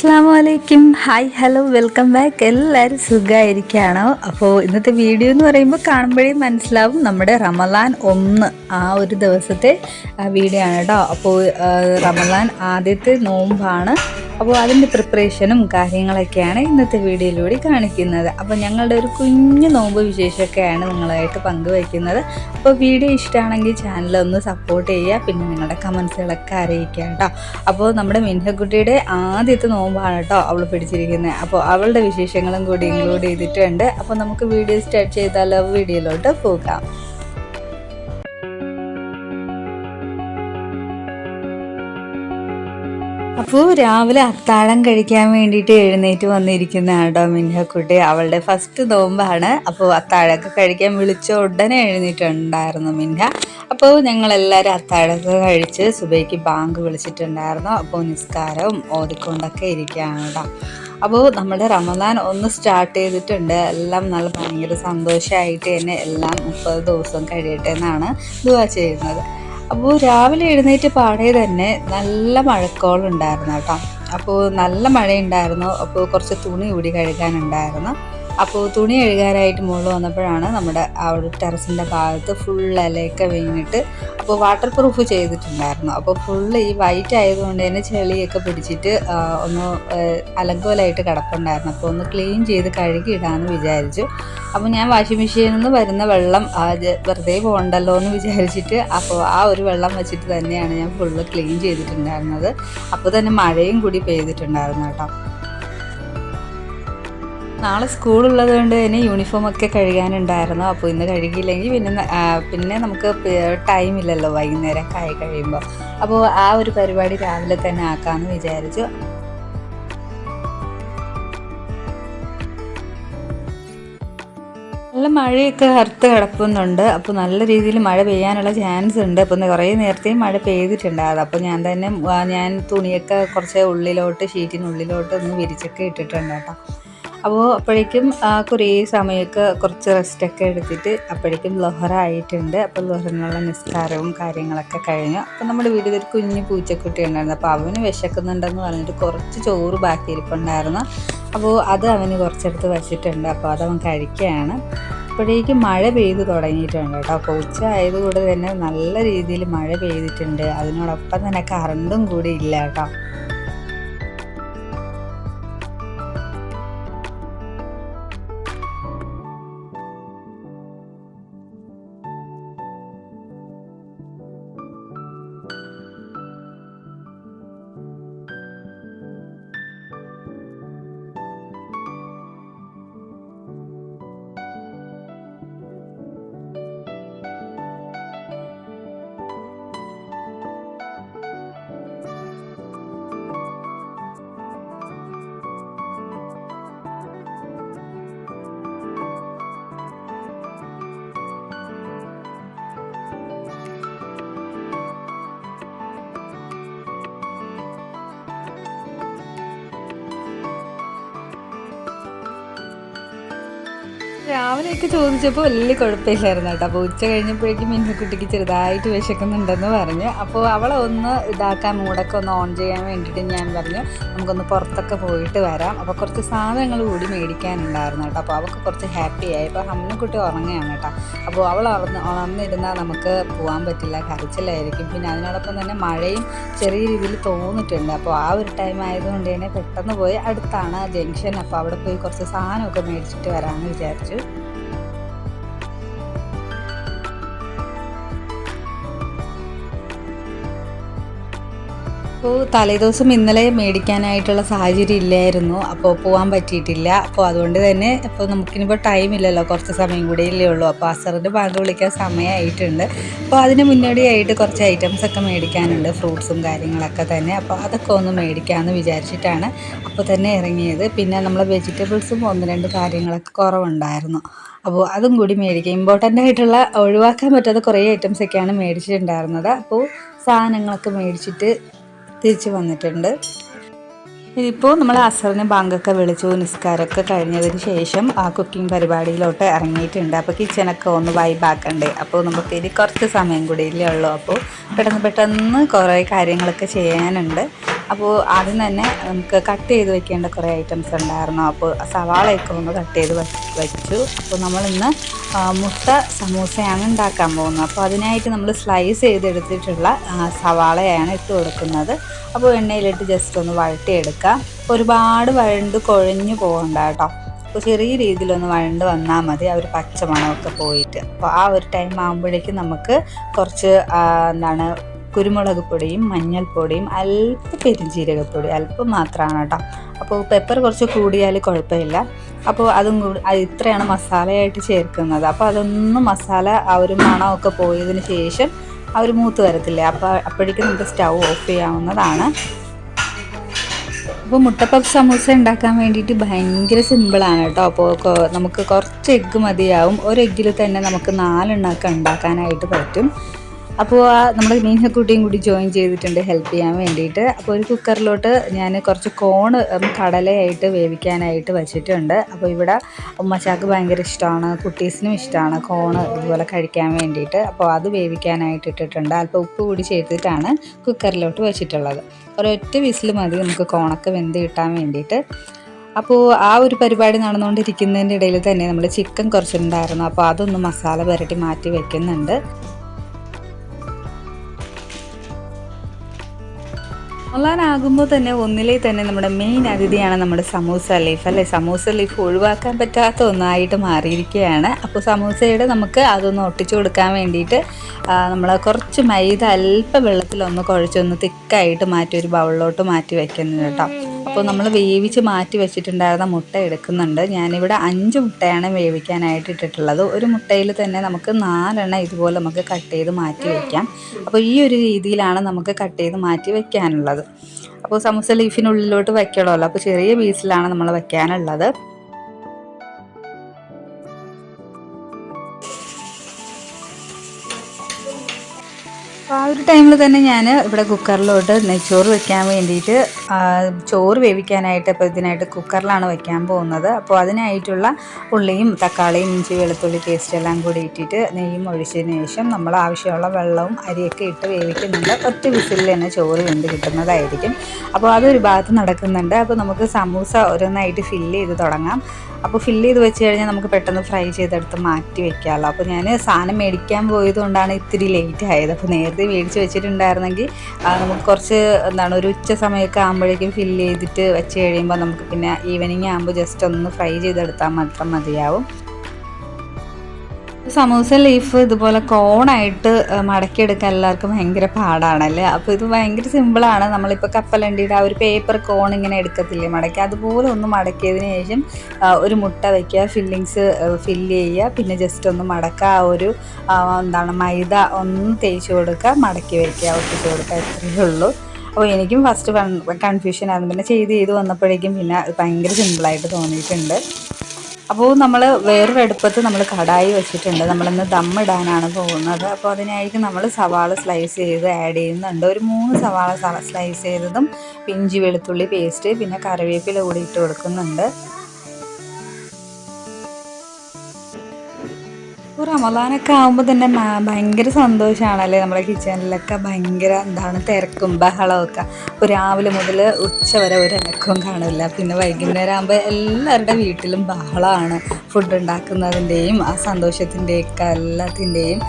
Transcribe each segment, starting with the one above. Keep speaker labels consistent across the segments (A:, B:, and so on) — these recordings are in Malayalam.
A: അസ്സാം വലൈക്കും ഹായ് ഹലോ വെൽക്കം ബാക്ക്. എല്ലാവരും സുഖമായിരിക്കുകയാണോ അപ്പോൾ ഇന്നത്തെ വീഡിയോ എന്ന് പറയുമ്പോൾ കാണുമ്പോഴേ മനസ്സിലാവും നമ്മുടെ റമലാൻ ഒന്ന് ആ ഒരു ദിവസത്തെ വീഡിയോ ആണ് കേട്ടോ അപ്പോൾ റമലാൻ ആദ്യത്തെ നോമ്പാണ്. അപ്പോൾ അതിന്റെ പ്രിപ്പറേഷനും കാര്യങ്ങളൊക്കെയാണ് ഇന്നത്തെ വീഡിയോയിലൂടെ കാണിക്കുന്നത്. അപ്പോൾ ഞങ്ങളുടെ ഒരു കുഞ്ഞു നോമ്പ് വിശേഷമൊക്കെയാണ് നിങ്ങളായിട്ട് പങ്കുവയ്ക്കുന്നത്. അപ്പോൾ വീഡിയോ ഇഷ്ടമാണെങ്കിൽ ചാനൽ ഒന്ന് സപ്പോർട്ട് ചെയ്യുക. പിന്നെ നിങ്ങളുടെ കമൻസുകളൊക്കെ അറിയിക്കുക കേട്ടോ അപ്പോൾ നമ്മുടെ മിൻഹക്കുട്ടിയുടെ ആദ്യത്തെ നോമ്പാണ് കേട്ടോ അവൾ പിടിച്ചിരിക്കുന്നത് അപ്പോൾ അവളുടെ വിശേഷങ്ങളും കൂടി ഇൻക്ലൂഡ് ചെയ്തിട്ടുണ്ട്. അപ്പോൾ നമുക്ക് വീഡിയോ സ്റ്റാർട്ട് ചെയ്താലോ വീഡിയോയിലോട്ട് പോകാം. അപ്പോൾ രാവിലെ അത്താഴം കഴിക്കാൻ വേണ്ടിയിട്ട് എഴുന്നേറ്റ് വന്നിരിക്കുന്ന ആടോ മിൻഹക്കുട്ടി അവളുടെ ഫസ്റ്റ് നോമ്പാണ്. അപ്പോൾ അത്താഴൊക്കെ കഴിക്കാൻ വിളിച്ച ഉടനെ എഴുന്നേറ്റുണ്ടായിരുന്നു മിൻഹ. അപ്പോൾ ഞങ്ങളെല്ലാവരും അത്താഴമൊക്കെ കഴിച്ച് സുബൈക്ക് ബാങ്ക് വിളിച്ചിട്ടുണ്ടായിരുന്നു. അപ്പോൾ നിസ്കാരവും ഓതിക്കൊണ്ടൊക്കെ ഇരിക്കുകയാണ് അപ്പോൾ നമ്മുടെ റമദാൻ ഒന്ന് സ്റ്റാർട്ട് ചെയ്തിട്ടുണ്ട്. എല്ലാം നല്ല ഭയങ്കര സന്തോഷമായിട്ട് തന്നെ എല്ലാം മുപ്പത് ദിവസം കഴിയട്ടെ എന്നാണ് ദുവാ ചെയ്യുന്നത്. അപ്പോൾ രാവിലെ എഴുന്നേറ്റ് പാടേ തന്നെ നല്ല മഴക്കോളുണ്ടായിരുന്നു കേട്ടോ. അപ്പോൾ നല്ല മഴയുണ്ടായിരുന്നു. അപ്പോൾ കുറച്ച് തുണി കൂടി കഴുകാനുണ്ടായിരുന്നു. അപ്പോൾ തുണി കഴുകാനായിട്ട് മുകളിൽ വന്നപ്പോഴാണ് നമ്മുടെ ആ ഒരു ടെറസിന്റെ ഭാഗത്ത് ഫുൾ ഇലയൊക്കെ വീണിട്ട് അപ്പോൾ വാട്ടർ പ്രൂഫ് ചെയ്തിട്ടുണ്ടായിരുന്നു. അപ്പോൾ ഫുള്ള് ഈ വൈറ്റ് ആയതുകൊണ്ട് തന്നെ ചെളിയൊക്കെ പിടിച്ചിട്ട് ഒന്ന് അലങ്കോലായിട്ട് കിടപ്പുണ്ടായിരുന്നു. അപ്പോൾ ഒന്ന് ക്ലീൻ ചെയ്ത് കഴുകി ഇടാമെന്ന് വിചാരിച്ചു. അപ്പോൾ ഞാൻ വാഷിംഗ് മെഷീനിൽ നിന്ന് വരുന്ന വെള്ളം വെറുതെ പോകണ്ടല്ലോ എന്ന് വിചാരിച്ചിട്ട് അപ്പോൾ ആ ഒരു വെള്ളം വെച്ചിട്ട് തന്നെയാണ് ഞാൻ ഫുള്ള് ക്ലീൻ ചെയ്തിട്ടുണ്ടായിരുന്നത്. അപ്പോൾ തന്നെ മഴയും കൂടി പെയ്തിട്ടുണ്ടായിരുന്നു കേട്ടോ. നാളെ സ്കൂളുള്ളത് കൊണ്ട് തന്നെ യൂണിഫോം ഒക്കെ കഴുകാനുണ്ടായിരുന്നു. അപ്പോൾ ഇന്ന് കഴുകിയില്ലെങ്കിൽ പിന്നെ പിന്നെ നമുക്ക് ടൈം ഇല്ലല്ലോ. വൈകുന്നേരം കായി കഴിയുമ്പോൾ അപ്പോൾ ആ ഒരു പരിപാടി രാവിലെ തന്നെ ആക്കാമെന്ന് വിചാരിച്ചു. നല്ല മഴയൊക്കെ കറുത്ത് കിടക്കുന്നുണ്ട്. അപ്പോൾ നല്ല രീതിയിൽ മഴ പെയ്യാനുള്ള ചാൻസ് ഉണ്ട്. അപ്പോൾ കുറേ നേരത്തെയും മഴ പെയ്തിട്ടുണ്ടായിരുന്നു. അപ്പോൾ ഞാൻ തന്നെ ഞാൻ തുണിയൊക്കെ കുറച്ച് ഉള്ളിലോട്ട് ഷീറ്റിനുള്ളിലോട്ട് ഒന്ന് വിരിച്ചൊക്കെ ഇട്ടിട്ടുണ്ട് കേട്ടോ. അപ്പോൾ അപ്പോഴേക്കും കുറേ സമയമൊക്കെ കുറച്ച് റെസ്റ്റൊക്കെ എടുത്തിട്ട് അപ്പോഴേക്കും ലൊഹറ ആയിട്ടുണ്ട്. അപ്പോൾ ലൊഹറിനുള്ള നിസ്കാരവും കാര്യങ്ങളൊക്കെ കഴിഞ്ഞു. അപ്പോൾ നമ്മുടെ വീട്ടിൽ ഒരു കുഞ്ഞു പൂച്ചക്കുട്ടി ഉണ്ടായിരുന്നു. അപ്പോൾ അവന് വിശക്കുന്നുണ്ടെന്ന് പറഞ്ഞിട്ട് കുറച്ച് ചോറ് ബാക്കി ഇരിപ്പുണ്ടായിരുന്നു അപ്പോൾ അത് അവന് കുറച്ചെടുത്ത് വച്ചിട്ടുണ്ട്. അപ്പോൾ അതവൻ കഴിക്കുകയാണ്. അപ്പോഴേക്കും മഴ പെയ്ത് തുടങ്ങിയിട്ടുണ്ട് കേട്ടോ. അപ്പോൾ ഉച്ച ആയതുകൊണ്ട് തന്നെ നല്ല രീതിയിൽ മഴ പെയ്തിട്ടുണ്ട്. അതിനോടൊപ്പം തന്നെ കറണ്ടും കൂടി ഇല്ല കേട്ടോ. രാവിലെയൊക്കെ ചോദിച്ചപ്പോൾ വലിയ കുഴപ്പമില്ലായിരുന്നു കേട്ടോ. അപ്പോൾ ഉച്ച കഴിഞ്ഞപ്പോഴേക്കും മിന്നുക്കുട്ടിക്ക് ചെറുതായിട്ട് വിശക്കുന്നുണ്ടെന്ന് പറഞ്ഞു. അപ്പോൾ അവളെ ഒന്ന് ഇതാക്കാൻ മൂടൊക്കെ ഒന്ന് ഓൺ ചെയ്യാൻ വേണ്ടിയിട്ട് ഞാൻ പറഞ്ഞു നമുക്കൊന്ന് പുറത്തൊക്കെ പോയിട്ട് വരാം. അപ്പോൾ കുറച്ച് സാധനങ്ങൾ കൂടി മേടിക്കാനുണ്ടായിരുന്നു കേട്ടോ. അപ്പോൾ അവൾക്ക് കുറച്ച് ഹാപ്പി ആയി. അപ്പോൾ അമ്മക്കുട്ടി ഉറങ്ങുകയാണ് കേട്ടോ. അപ്പോൾ അവൾ ഉറന്ന് ഉണർന്നിരുന്നാൽ നമുക്ക് പോകാൻ പറ്റില്ല കരച്ചിലായിരിക്കും. പിന്നെ അതിനോടൊപ്പം തന്നെ മഴയും ചെറിയ രീതിയിൽ തോന്നിട്ടുണ്ട്. അപ്പോൾ ആ ഒരു ടൈം ആയതുകൊണ്ട് തന്നെ പെട്ടെന്ന് പോയി അടുത്താണ് ജംഗ്ഷൻ. അപ്പോൾ അവിടെ പോയി കുറച്ച് സാധനമൊക്കെ മേടിച്ചിട്ട് വരാമെന്ന് വിചാരിച്ചു. right? അപ്പോൾ തലേദിവസം ഇന്നലെ മേടിക്കാനായിട്ടുള്ള സാഹചര്യം ഇല്ലായിരുന്നു. അപ്പോൾ പോകാൻ പറ്റിയിട്ടില്ല. അപ്പോൾ അതുകൊണ്ട് തന്നെ ഇപ്പോൾ നമുക്കിനിപ്പോൾ ടൈം ഇല്ലല്ലോ. കുറച്ച് സമയം കൂടിയല്ലേ ഉള്ളൂ. അപ്പോൾ അസറിന്റെ ബാങ്ക് വിളിക്കാൻ സമയമായിട്ടുണ്ട്. അപ്പോൾ അതിന് മുന്നോടിയായിട്ട് കുറച്ച് ഐറ്റംസ് ഒക്കെ മേടിക്കാനുണ്ട്. ഫ്രൂട്ട്സും കാര്യങ്ങളൊക്കെ തന്നെ. അപ്പോൾ അതൊക്കെ ഒന്ന് മേടിക്കാമെന്ന് വിചാരിച്ചിട്ടാണ് അപ്പോൾ തന്നെ ഇറങ്ങിയത്. പിന്നെ നമ്മളെ വെജിറ്റബിൾസും ഒന്ന് രണ്ട് കാര്യങ്ങളൊക്കെ കുറവുണ്ടായിരുന്നു. അപ്പോൾ അതും കൂടി മേടിക്കുക ഇമ്പോർട്ടന്റ് ആയിട്ടുള്ള ഒഴിവാക്കാൻ പറ്റാത്ത കുറേ ഐറ്റംസ് ഒക്കെയാണ് മേടിച്ചിട്ടുണ്ടായിരുന്നത്. അപ്പോൾ സാധനങ്ങളൊക്കെ മേടിച്ചിട്ട് തിരിച്ച് വന്നിട്ടുണ്ട്. ഇതിപ്പോൾ നമ്മൾ അസറിന് ബാങ്കൊക്കെ വിളിച്ചു നിസ്കാരമൊക്കെ കഴിഞ്ഞതിന് ശേഷം ആ കുക്കിംഗ് പരിപാടിയിലോട്ട് ഇറങ്ങിയിട്ടുണ്ട്. അപ്പോൾ കിച്ചണൊക്കെ ഒന്ന് വൈബാക്കണ്ടേ അപ്പോൾ നമുക്ക് ഇനി കുറച്ച് സമയം കൂടി ഇല്ലേ ഉള്ളൂ. അപ്പോൾ പെട്ടെന്ന് പെട്ടെന്ന് കുറേ കാര്യങ്ങളൊക്കെ ചെയ്യാനുണ്ട്. അപ്പോൾ ആദ്യം തന്നെ നമുക്ക് കട്ട് ചെയ്ത് വെക്കേണ്ട കുറേ ഐറ്റംസ് ഉണ്ടായിരുന്നു. അപ്പോൾ സവാളയൊക്കെ ഒന്ന് കട്ട് ചെയ്ത് വെച്ചു. അപ്പോൾ നമ്മളിന്ന് മുട്ട സമൂസയാണ് ഉണ്ടാക്കാൻ പോകുന്നത്. അപ്പോൾ അതിനായിട്ട് നമ്മൾ സ്ലൈസ് ചെയ്തെടുത്തിട്ടുള്ള സവാളയാണ് ഇട്ട് കൊടുക്കുന്നത്. അപ്പോൾ എണ്ണയിലിട്ട് ജസ്റ്റ് ഒന്ന് വഴട്ടിയെടുക്കുക ഒരുപാട് വഴണ്ട് കുഴഞ്ഞു പോകണ്ട കേട്ടോ. അപ്പോൾ ചെറിയ രീതിയിലൊന്ന് വഴണ്ട് വന്നാൽ മതി. ആ ഒരു പച്ചമണമൊക്കെ പോയിട്ട്. അപ്പോൾ ആ ഒരു ടൈം ആകുമ്പോഴേക്കും നമുക്ക് കുറച്ച് എന്താണ് കുരുമുളക് പൊടിയും മഞ്ഞൾപ്പൊടിയും അല്പം പെരുംജീരകപ്പൊടി അല്പം മാത്രമാണ് കേട്ടോ. അപ്പോൾ പെപ്പർ കുറച്ച് കൂടിയാൽ കുഴപ്പമില്ല. അപ്പോൾ അതും കൂടി ഇത്രയാണ് മസാലയായിട്ട് ചേർക്കുന്നത്. അപ്പോൾ അതൊന്നും മസാല ആ ഒരു മണമൊക്കെ പോയതിന് ശേഷം അവർ മൂത്ത് വരത്തില്ലേ? അപ്പോൾ അപ്പോഴേക്കും നമുക്ക് സ്റ്റൗ ഓഫ് ചെയ്യാവുന്നതാണ്. അപ്പോൾ മുട്ടപ്പപ്പ് സമൂസ ഉണ്ടാക്കാൻ വേണ്ടിയിട്ട് ഭയങ്കര സിമ്പിളാണ് കേട്ടോ. അപ്പോൾ നമുക്ക് കുറച്ച് എഗ്ഗ് മതിയാവും. ഒരു എഗ്ഗിൽ തന്നെ നമുക്ക് നാലെണ്ണമൊക്കെ ഉണ്ടാക്കാനായിട്ട് പറ്റും. അപ്പോൾ നമ്മുടെ മീൻഹക്കുട്ടിയും കൂടി ജോയിൻ ചെയ്തിട്ടുണ്ട് ഹെൽപ്പ് ചെയ്യാൻ വേണ്ടിയിട്ട്. അപ്പോൾ ഒരു കുക്കറിലോട്ട് ഞാൻ കുറച്ച് കോണ് കടലയായിട്ട് വേവിക്കാനായിട്ട് വെച്ചിട്ടുണ്ട്. അപ്പോൾ ഇവിടെ ഉമ്മച്ചാക്ക് ഭയങ്കര ഇഷ്ടമാണ് കുട്ടീസിനും ഇഷ്ടമാണ് കോണ് ഇതുപോലെ കഴിക്കാൻ വേണ്ടിയിട്ട്. അപ്പോൾ അത് വേവിക്കാനായിട്ട് ഇട്ടിട്ടുണ്ട്. അല്പം ഉപ്പ് കൂടി ചേർത്തിട്ടാണ് കുക്കറിലോട്ട് വെച്ചിട്ടുള്ളത്. ഒരൊറ്റ വിസിൽ മതി നമുക്ക് കോണൊക്കെ വെന്ത് കിട്ടാൻ വേണ്ടിയിട്ട്. അപ്പോൾ ആ ഒരു പരിപാടി നടന്നുകൊണ്ടിരിക്കുന്നതിന്റെ ഇടയിൽ തന്നെ നമ്മൾ ചിക്കൻ കുറച്ചുണ്ടായിരുന്നു. അപ്പോൾ അതൊന്ന് മസാല പുരട്ടി മാറ്റി വെക്കുന്നുണ്ട്. റമളാനാകുമ്പോൾ തന്നെ ഒന്നിലേ തന്നെ നമ്മുടെ മെയിൻ അതിഥിയാണ് നമ്മുടെ സമൂസ ലൈഫ് അല്ലേ? സമൂസ ലീഫ് ഒഴിവാക്കാൻ പറ്റാത്ത ഒന്നായിട്ട് മാറിയിരിക്കുകയാണ്. അപ്പോൾ സമൂസയുടെ നമുക്ക് അതൊന്ന് ഒട്ടിച്ചു കൊടുക്കാൻ വേണ്ടിയിട്ട് നമ്മൾ കുറച്ച് മൈദ അല്പം വെള്ളത്തിലൊന്ന് കുഴച്ചൊന്ന് തിക്കായിട്ട് മാറ്റി ഒരു ബൗളിലോട്ട് മാറ്റി വയ്ക്കുന്നത് കേട്ടോ. അപ്പോൾ നമ്മൾ വേവിച്ച് മാറ്റി വെച്ചിട്ടുണ്ടായിരുന്ന മുട്ട എടുക്കുന്നുണ്ട്. ഞാനിവിടെ അഞ്ച് മുട്ടയാണ് വേവിക്കാനായിട്ട് ഇട്ടിട്ടുള്ളത്. ഒരു മുട്ടയിൽ തന്നെ നമുക്ക് നാലെണ്ണം ഇതുപോലെ നമുക്ക് കട്ട് ചെയ്ത് മാറ്റി വയ്ക്കാം അപ്പോൾ ഈ ഒരു രീതിയിലാണ് നമുക്ക് കട്ട് ചെയ്ത് മാറ്റി വയ്ക്കാനുള്ളത് അപ്പോൾ സമൂസ ലീഫിനുള്ളിലോട്ട് വയ്ക്കണമല്ലോ. അപ്പോൾ ചെറിയ പീസിലാണ് നമ്മൾ വെക്കാനുള്ളത് ഒരു ടൈമിൽ തന്നെ ഞാൻ ഇവിടെ കുക്കറിലോട്ട് നെയ്ച്ചോറ് വെക്കാൻ വേണ്ടിയിട്ട് ചോറ് വേവിക്കാനായിട്ട് ഇപ്പോൾ ഇതിനായിട്ട് കുക്കറിലാണ് വെക്കാൻ പോകുന്നത്. അപ്പോൾ അതിനായിട്ടുള്ള ഉള്ളിയും തക്കാളിയും ഇഞ്ചി വെളുത്തുള്ളി പേസ്റ്റ് എല്ലാം കൂടി ഇട്ടിട്ട് നെയ്യും ഒഴിച്ചതിന് ശേഷം നമ്മൾ ആവശ്യമുള്ള വെള്ളവും അരിയൊക്കെ ഇട്ട് വേവിക്കുന്നുണ്ട്. ഒറ്റ വിസിലിൽ തന്നെ ചോറ് വെന്ത് കിട്ടുന്നതായിരിക്കും. അപ്പോൾ അതൊരു ഭാഗത്ത് നടക്കുന്നുണ്ട്. അപ്പോൾ നമുക്ക് സമൂസ ഓരോന്നായിട്ട് ഫില്ല് ചെയ്ത് തുടങ്ങാം. അപ്പോൾ ഫില്ല് ചെയ്ത് വെച്ച് കഴിഞ്ഞാൽ നമുക്ക് പെട്ടെന്ന് ഫ്രൈ ചെയ്തെടുത്ത് മാറ്റി വെക്കാമല്ലോ അപ്പോൾ ഞാൻ സാധനം മേടിക്കാൻ പോയതുകൊണ്ടാണ് ഇത്തിരി ലേറ്റ് ആയത്. അപ്പോൾ നേരത്തെ മേടിച്ച് വെച്ചിട്ടുണ്ടായിരുന്നെങ്കിൽ നമുക്ക് കുറച്ച് എന്താണ് ഒരു ഉച്ച സമയമൊക്കെ ആകുമ്പോഴേക്കും ഫില്ല് ചെയ്തിട്ട് വെച്ച് കഴിയുമ്പോൾ നമുക്ക് പിന്നെ ഈവനിങ് ആകുമ്പോൾ ജസ്റ്റ് ഒന്ന് ഫ്രൈ ചെയ്തെടുത്താൽ മാത്രം മതിയാവും. സമൂസ ലീഫ് ഇതുപോലെ കോണായിട്ട് മടക്കിയെടുക്കാൻ എല്ലാവർക്കും ഭയങ്കര പാടാണല്ലേ? അപ്പോൾ ഇത് ഭയങ്കര സിമ്പിളാണ്. നമ്മളിപ്പോൾ കപ്പലണ്ടിയുടെ ആ ഒരു പേപ്പർ കോൺ ഇങ്ങനെ എടുക്കത്തില്ലേ മടക്കി? അതുപോലെ ഒന്ന് മടക്കിയതിന് ശേഷം ഒരു മുട്ട വയ്ക്കുക ഫില്ലിങ്സ് ഫില്ല് ചെയ്യുക. പിന്നെ ജസ്റ്റ് ഒന്ന് മടക്കുക. ആ ഒരു എന്താണ് മൈദ ഒന്ന് തേച്ച് കൊടുക്കുക മടക്കി വയ്ക്കുക ഒട്ടിച്ച് കൊടുക്കുക. ഇത്രയേ ഉള്ളൂ. അപ്പോൾ എനിക്കും ഫസ്റ്റ് കൺഫ്യൂഷൻ ആയിരുന്നു. പിന്നെ ചെയ്ത് ചെയ്ത് വന്നപ്പോഴേക്കും പിന്നെ ഭയങ്കര സിമ്പിളായിട്ട് തോന്നിയിട്ടുണ്ട്. അപ്പോൾ നമ്മൾ വേറൊരു അടുപ്പത്ത് നമ്മൾ കടായി വെച്ചിട്ടുണ്ട്. നമ്മളിന്ന് ദമ്മിടാനാണ് പോകുന്നത്. അപ്പോൾ അതിനായിട്ട് നമ്മൾ സവാള സ്ലൈസ് ചെയ്ത് ആഡ് ചെയ്യുന്നുണ്ട്. ഒരു മൂന്ന് സവാള സ്ലൈസ് ചെയ്തതും പിഞ്ചി വെളുത്തുള്ളി പേസ്റ്റ് പിന്നെ കറിവേപ്പില കൂടി ഇട്ട് കൊടുക്കുന്നുണ്ട്. ഇപ്പോൾ റമദാനൊക്കെ ആകുമ്പോൾ തന്നെ ഭയങ്കര സന്തോഷമാണല്ലേ നമ്മുടെ കിച്ചണിലൊക്കെ ഭയങ്കര എന്താണ് തിരക്കും ബഹളമൊക്കെ ഇപ്പോൾ രാവിലെ മുതൽ ഉച്ച വരെ ഒരു അനക്കവും കാണില്ല. പിന്നെ വൈകുന്നേരം ആകുമ്പോൾ എല്ലാവരുടെ വീട്ടിലും ബഹളമാണ്. ഫുഡ് ഉണ്ടാക്കുന്നതിന്റെയും ആ സന്തോഷത്തിന്റെയൊക്കെ എല്ലാത്തിന്റെയും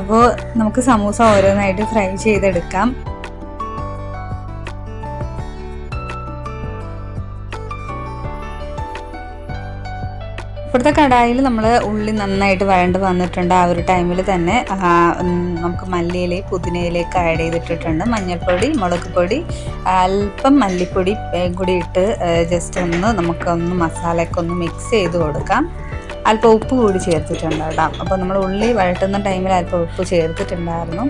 A: അപ്പോൾ നമുക്ക് സമൂസ ഓരോന്നായിട്ട് ഫ്രൈ ചെയ്തെടുക്കാം. ഇപ്പോഴത്തെ കടായിൽ നമ്മൾ ഉള്ളി നന്നായിട്ട് വഴണ്ട് വന്നിട്ടുണ്ട് ആ ഒരു ടൈമിൽ തന്നെ. നമുക്ക് മല്ലിയില പുതിനയിലേക്ക് ആഡ് ചെയ്തിട്ടിട്ടുണ്ട്. മഞ്ഞൾപ്പൊടി മുളക് പൊടി അല്പം മല്ലിപ്പൊടി കൂടി ഇട്ട് ജസ്റ്റ് ഒന്ന് നമുക്കൊന്ന് മസാലയൊക്കെ ഒന്ന് മിക്സ് ചെയ്ത് കൊടുക്കാം. അല്പം ഉപ്പ് കൂടി ചേർത്തിട്ടുണ്ട് കേട്ടോ. അപ്പോൾ നമ്മൾ ഉള്ളി വഴട്ടുന്ന ടൈമിൽ അല്പം ഉപ്പ് ചേർത്തിട്ടുണ്ടായിരുന്നു.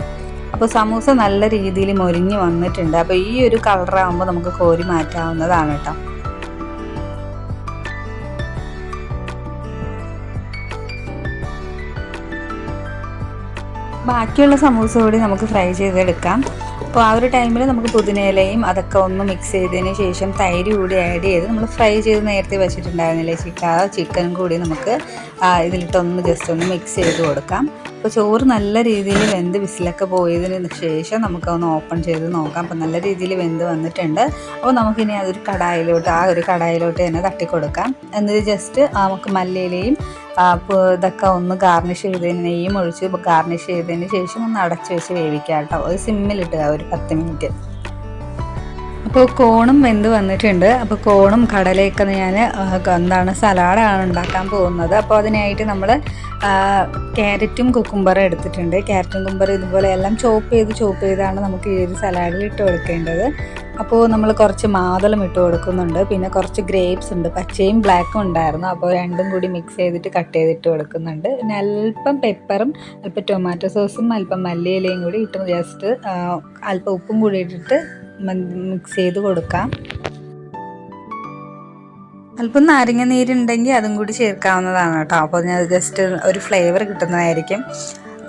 A: അപ്പോൾ സമൂസ നല്ല രീതിയിൽ മൊരിഞ്ഞ് വന്നിട്ടുണ്ട്. അപ്പോൾ ഈ ഒരു കളറാകുമ്പോൾ നമുക്ക് കോരി മാറ്റാവുന്നതാണ് കേട്ടോ. ബാക്കിയുള്ള സമൂസ കൂടി നമുക്ക് ഫ്രൈ ചെയ്തെടുക്കാം. അപ്പോൾ ആ ഒരു ടൈമിൽ നമുക്ക് പുതിനയിലയും അതൊക്കെ ഒന്ന് മിക്സ് ചെയ്തതിന് ശേഷം തൈര് കൂടി ആഡ് ചെയ്ത് നമ്മൾ ഫ്രൈ ചെയ്ത് നേരത്തെ വെച്ചിട്ടുണ്ടായിരുന്നില്ലേ ചിക്കൻ ആ ചിക്കനും കൂടി നമുക്ക് ഇതിലിട്ടൊന്ന് ജസ്റ്റ് ഒന്ന് മിക്സ് ചെയ്ത് കൊടുക്കാം. അപ്പോൾ ചോറ് നല്ല രീതിയിൽ വെന്ത് വിസിലൊക്കെ പോയതിന് ശേഷം നമുക്കൊന്ന് ഓപ്പൺ ചെയ്ത് നോക്കാം. അപ്പോൾ നല്ല രീതിയിൽ വെന്ത് വന്നിട്ടുണ്ട്. അപ്പോൾ നമുക്കിനി അതൊരു കടായിലോട്ട് ആ ഒരു കടായിലോട്ട് തന്നെ തട്ടിക്കൊടുക്കാം. എന്നിട്ട് ജസ്റ്റ് നമുക്ക് മല്ലിയിലയും ഇതൊക്കെ ഒന്ന് ഗാർണിഷ് ചെയ്തതിന് നെയ്യും ഒഴിച്ച് ഗാർണിഷ് ചെയ്തതിന് ശേഷം ഒന്ന് അടച്ചു വെച്ച് വേവിക്കാം കേട്ടോ. ഒരു സിമ്മിലിട്ടുക ഒരു പത്ത് മിനിറ്റ് അപ്പോൾ കോണും വെന്ത് വന്നിട്ടുണ്ട്. അപ്പോൾ കോണും കടലയൊക്കെ ഞാൻ എന്താണ് സലാഡാണ് ഉണ്ടാക്കാൻ പോകുന്നത്. അപ്പോൾ അതിനായിട്ട് നമ്മൾ ക്യാരറ്റും കുക്കുംബറും എടുത്തിട്ടുണ്ട്. ക്യാരറ്റും കുക്കുംബറും ഇതുപോലെ എല്ലാം ചോപ്പ് ചെയ്ത് ചോപ്പ് ചെയ്താണ് നമുക്ക് ഈ ഒരു സലാഡിൽ ഇട്ട് കൊടുക്കേണ്ടത്. അപ്പോൾ നമ്മൾ കുറച്ച് മാതളം ഇട്ട് കൊടുക്കുന്നുണ്ട്. പിന്നെ കുറച്ച് ഗ്രേപ്സ് ഉണ്ട്. പച്ചയും ബ്ലാക്കും ഉണ്ടായിരുന്നു. അപ്പോൾ രണ്ടും കൂടി മിക്സ് ചെയ്തിട്ട് കട്ട് ചെയ്തിട്ട് കൊടുക്കുന്നുണ്ട്. പിന്നെ അല്പം പെപ്പറും അല്പം ടൊമാറ്റോ സോസും അല്പം മല്ലിയിലയും കൂടി ഇട്ട് ജസ്റ്റ് അല്പം ഉപ്പും കൂടി ഇട്ടിട്ട് മിക്സ് ചെയ്ത് കൊടുക്കാം. അല്പം നാരങ്ങ നീരുണ്ടെങ്കിൽ അതും കൂടി ചേർക്കാവുന്നതാണ് കേട്ടോ. അപ്പോൾ ഞാൻ ജസ്റ്റ് ഒരു ഫ്ലേവർ കിട്ടുന്നതായിരിക്കും.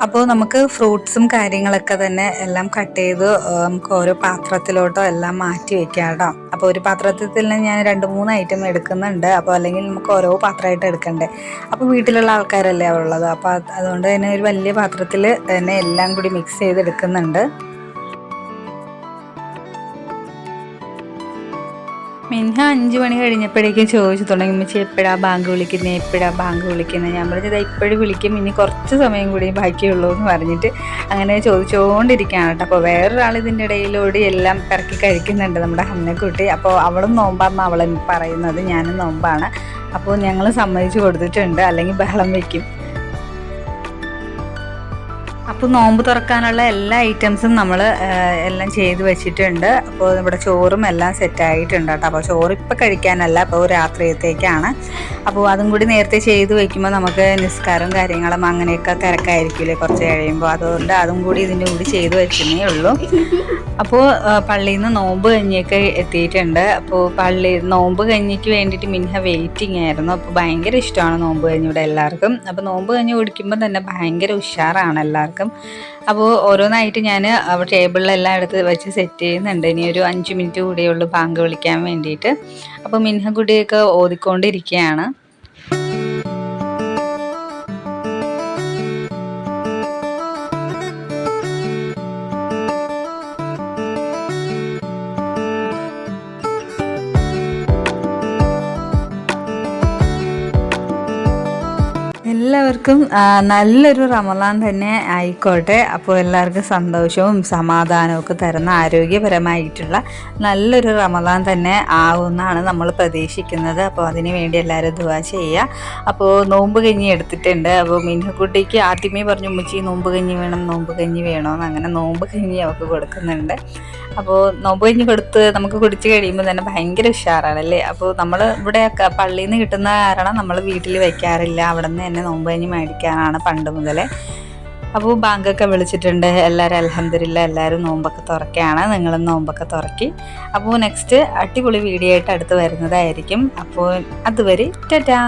A: അപ്പോൾ നമുക്ക് ഫ്രൂട്ട്സും കാര്യങ്ങളൊക്കെ തന്നെ എല്ലാം കട്ട് ചെയ്ത് നമുക്ക് ഓരോ പാത്രത്തിലോട്ടോ എല്ലാം മാറ്റി വെക്കാം കേട്ടോ. അപ്പോൾ ഒരു പാത്രത്തിൽ തന്നെ ഞാൻ രണ്ട് മൂന്ന് ഐറ്റം എടുക്കുന്നുണ്ട്. അപ്പോൾ അല്ലെങ്കിൽ നമുക്ക് ഓരോ പാത്രമായിട്ട് എടുക്കണ്ടേ. അപ്പോൾ വീട്ടിലുള്ള ആൾക്കാരല്ലേ ഉള്ളത്. അപ്പോൾ അതുകൊണ്ട് തന്നെ ഒരു വലിയ പാത്രത്തിൽ തന്നെ എല്ലാം കൂടി മിക്സ് ചെയ്ത് എടുക്കുന്നുണ്ട് മിൻഹ അഞ്ച് മണി കഴിഞ്ഞപ്പോഴേക്കും ചോദിച്ചു തുടങ്ങി ഉമ്മച്ചി എപ്പോഴാ ബാങ്ക് വിളിക്കുന്നത് എപ്പോഴാ ബാങ്ക് വിളിക്കുന്നത് ഞാൻ പറഞ്ഞത് ഇപ്പോഴും വിളിക്കും ഇനി കുറച്ച് സമയം കൂടി ബാക്കിയുള്ളൂ എന്ന് പറഞ്ഞിട്ട് അങ്ങനെ ചോദിച്ചുകൊണ്ടിരിക്കുകയാണ് കേട്ടോ. അപ്പോൾ വേറൊരാൾ ഇതിന്റെ ഇടയിലൂടെ എല്ലാം പിറക്കി കഴിക്കുന്നുണ്ട് നമ്മുടെ ഹന്നക്കുട്ടി. അപ്പോൾ അവളും നോമ്പാന്ന് അവൾ പറയുന്നത് ഞാനും നോമ്പാണ്. അപ്പോൾ ഞങ്ങൾ സമ്മതിച്ചു കൊടുത്തിട്ടുണ്ട് അല്ലെങ്കിൽ ബഹളം വെക്കും. അപ്പോൾ നോമ്പ് തുറക്കാനുള്ള എല്ലാ ഐറ്റംസും നമ്മൾ എല്ലാം ചെയ്ത് വെച്ചിട്ടുണ്ട്. അപ്പോൾ ഇവിടെ ചോറും എല്ലാം സെറ്റ് ആയിട്ടുണ്ട് കേട്ടോ. അപ്പോൾ ചോറ് ഇപ്പം കഴിക്കാനല്ല അപ്പോൾ രാത്രിയത്തേക്കാണ്. അപ്പോൾ അതും കൂടി നേരത്തെ ചെയ്ത് വെക്കുമ്പോൾ നമുക്ക് നിസ്കാരവും കാര്യങ്ങളും അങ്ങനെയൊക്കെ തിരക്കായിരിക്കില്ലേ കുറച്ച് കഴിയുമ്പോൾ അതുകൊണ്ട് അതും കൂടി ഇതിന്റെ കൂടി ചെയ്ത് വെക്കുന്നേ ഉള്ളൂ. അപ്പോൾ പള്ളിയിൽ നിന്ന് നോമ്പ് കഴിഞ്ഞൊക്കെ എത്തിയിട്ടുണ്ട്. അപ്പോൾ പള്ളി നോമ്പ് കഴിഞ്ഞിട്ട് വേണ്ടിയിട്ട് മിൻഹ വെയിറ്റിംഗ് ആയിരുന്നു. അപ്പോൾ ഭയങ്കര ഇഷ്ടമാണ് നോമ്പ് കഴിഞ്ഞ് ഇവിടെ എല്ലാവർക്കും. അപ്പോൾ നോമ്പ് കഴിഞ്ഞ് കുടിക്കുമ്പോൾ തന്നെ ഭയങ്കര ഉഷാറാണ് എല്ലാവർക്കും. അപ്പോൾ ഓരോന്നായിട്ട് ഞാൻ ടേബിളിലെല്ലാം എടുത്ത് വെച്ച് സെറ്റ് ചെയ്യുന്നുണ്ട്. ഇനി ഒരു അഞ്ച് മിനിറ്റ് കൂടിയേ ഉള്ളൂ ബാങ്ക് വിളിക്കാൻ വേണ്ടിയിട്ട്. അപ്പോൾ മിൻഹ കുടിയൊക്കെ ഓതിക്കൊണ്ടിരിക്കുകയാണ്. എല്ലാവർക്കും നല്ലൊരു റമദാൻ തന്നെ ആയിക്കോട്ടെ. അപ്പോൾ എല്ലാവർക്കും സന്തോഷവും സമാധാനവും ഒക്കെ തരുന്ന ആരോഗ്യപരമായിട്ടുള്ള നല്ലൊരു റമദാൻ തന്നെ ആവുമെന്നാണ് നമ്മൾ പ്രതീക്ഷിക്കുന്നത്. അപ്പോൾ അതിന് വേണ്ടി എല്ലാവരും ദുവാ ചെയ്യുക. അപ്പോൾ നോമ്പ് കഞ്ഞി എടുത്തിട്ടുണ്ട്. അപ്പോൾ മിൻഹക്കുട്ടിക്ക് ആദ്യമേ പറഞ്ഞു ഉമ്മച്ചി നോമ്പ് കഞ്ഞി വേണം നോമ്പ് കഞ്ഞി വേണമെന്ന് അങ്ങനെ നോമ്പ് കഞ്ഞി അവൾക്ക് കൊടുക്കുന്നുണ്ട്. അപ്പോൾ നോമ്പ് കഞ്ഞി കൊടുത്ത് നമുക്ക് കുടിച്ച് കഴിയുമ്പോൾ തന്നെ ഭയങ്കര ഉഷാറാണല്ലേ അപ്പോൾ നമ്മൾ ഇവിടെ പള്ളിയിൽ നിന്ന് കിട്ടുന്ന കാരണം നമ്മൾ വീട്ടിൽ വയ്ക്കാറില്ല. അവിടെ നിന്ന് തന്നെ നോമ്പ് കഞ്ഞി മേടിക്കാനാണ് പണ്ട് മുതലേ. അപ്പോൾ ബാങ്കൊക്കെ വിളിച്ചിട്ടുണ്ട്. എല്ലാവരും അലഹമില്ല എല്ലാവരും നോമ്പൊക്കെ തുറക്കുകയാണ് നിങ്ങളും നോമ്പൊക്കെ തുറക്കി. അപ്പോൾ നെക്സ്റ്റ് അടിപൊളി വീഡിയോ ആയിട്ട് അടുത്ത് വരുന്നതായിരിക്കും. അപ്പോൾ അതുവരെ ടാറ്റാ!